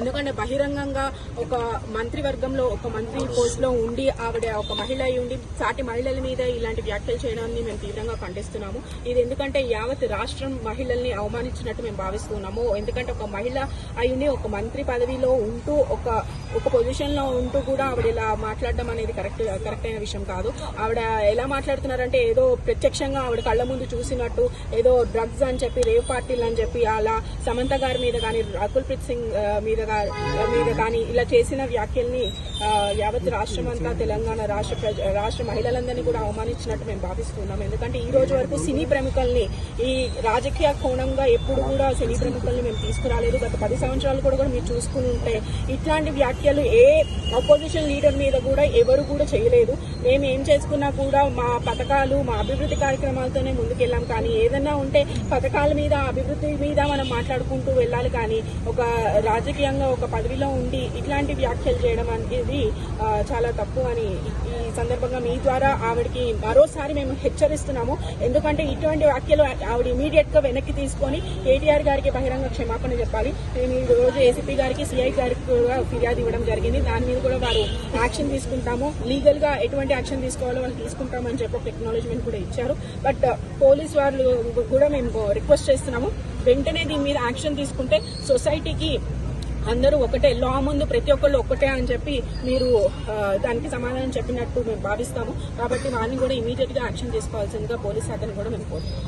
ఎందుకంటే బహిరంగంగా ఒక మంత్రివర్గంలో ఒక మంత్రి పోస్ట్లో ఉండి ఆవిడ ఒక మహిళ అయి ఉండి సాటి మహిళల మీద ఇలాంటి వ్యాఖ్యలు చేయడాన్ని మేము తీవ్రంగా ఖండిస్తున్నాము. ఇది ఎందుకంటే యావత్ రాష్ట్రం మహిళల్ని అవమానించినట్టు మేము భావిస్తున్నాము. ఎందుకంటే ఒక మహిళ అయ్యుండి ఒక మంత్రి పదవిలో ఉంటూ ఒక ఒక పొజిషన్లో ఉంటూ కూడా ఆవిడ ఇలా మాట్లాడడం అనేది కరెక్ట్ కరెక్ట్ అయిన విషయం కాదు. ఆవిడ ఎలా మాట్లాడుతున్నారంటే ఏదో ప్రత్యక్షంగా ఆవిడ కళ్ళ ముందు చూసినట్టు ఏదో డ్రగ్స్ అని చెప్పి రేవ్ పార్టీలు అని చెప్పి అలా సమంత గారి మీద కానీ రకుల్ ప్రీత్ సింగ్ మీద మీద కానీ ఇలా చేసిన వ్యాఖ్యల్ని యావత్ రాష్ట్రం అంతా తెలంగాణ రాష్ట్ర ప్రజ రాష్ట్ర మహిళలందరినీ కూడా అవమానించినట్టు మేము భావిస్తున్నాం. ఎందుకంటే ఈ రోజు వరకు సినీ ప్రముఖుల్ని ఈ రాజకీయ కోణంగా ఎప్పుడు కూడా సినీ ప్రముఖుల్ని మేము తీసుకురాలేదు. గత పది సంవత్సరాలు కూడా కూడా మీరు చూసుకుని ఉంటే ఇట్లాంటి వ్యాఖ్యలు ఏ అపోజిషన్ లీడర్ మీద కూడా ఎవరు కూడా చేయలేదు. మేము ఏం చేసుకున్నా కూడా మా పథకాలు మా అభివృద్ధి కార్యక్రమాలతోనే ముందుకెళ్ళాం. కానీ ఏదన్నా ఉంటే పథకాల మీద అభివృద్ధి మీద మనం మాట్లాడుకుంటూ వెళ్ళాలి. కానీ ఒక రాజకీయ రాజకీయంగా ఒక పదవిలో ఉండి ఇట్లాంటి వ్యాఖ్యలు చేయడం అనేది చాలా తప్పు అని ఈ సందర్భంగా మీ ద్వారా ఆవిడకి మరోసారి మేము హెచ్చరిస్తున్నాము. ఎందుకంటే ఇటువంటి వ్యాఖ్యలు ఆవిడ ఇమీడియట్గా వెనక్కి తీసుకొని కేటీఆర్ గారికి బహిరంగ క్షమాపణ చెప్పాలి. మేము ఈ రోజు ఏసీపీ గారికి సిఐ గారికి కూడా ఫిర్యాదు ఇవ్వడం జరిగింది. దాని మీద కూడా వారు యాక్షన్ తీసుకుంటాము. లీగల్గా ఎటువంటి యాక్షన్ తీసుకోవాలో వాళ్ళు తీసుకుంటామని చెప్పి ఒక ఎక్నాలజ్మెంట్ కూడా ఇచ్చారు. బట్ పోలీస్ వాళ్ళు కూడా మేము రిక్వెస్ట్ చేస్తున్నాము. వెంటనే దీని మీద యాక్షన్ తీసుకుంటే సొసైటీకి అందరూ ఒకటే లా ముందు ప్రతి ఒక్కళ్ళు ఒక్కటే అని చెప్పి మీరు దానికి సమాధానం చెప్పినట్టు మేము భావిస్తాము. కాబట్టి వారిని కూడా ఇమీడియట్గా యాక్షన్ తీసుకోవాల్సిందిగా పోలీస్ శాఖను కూడా మేము కోరుతున్నాం.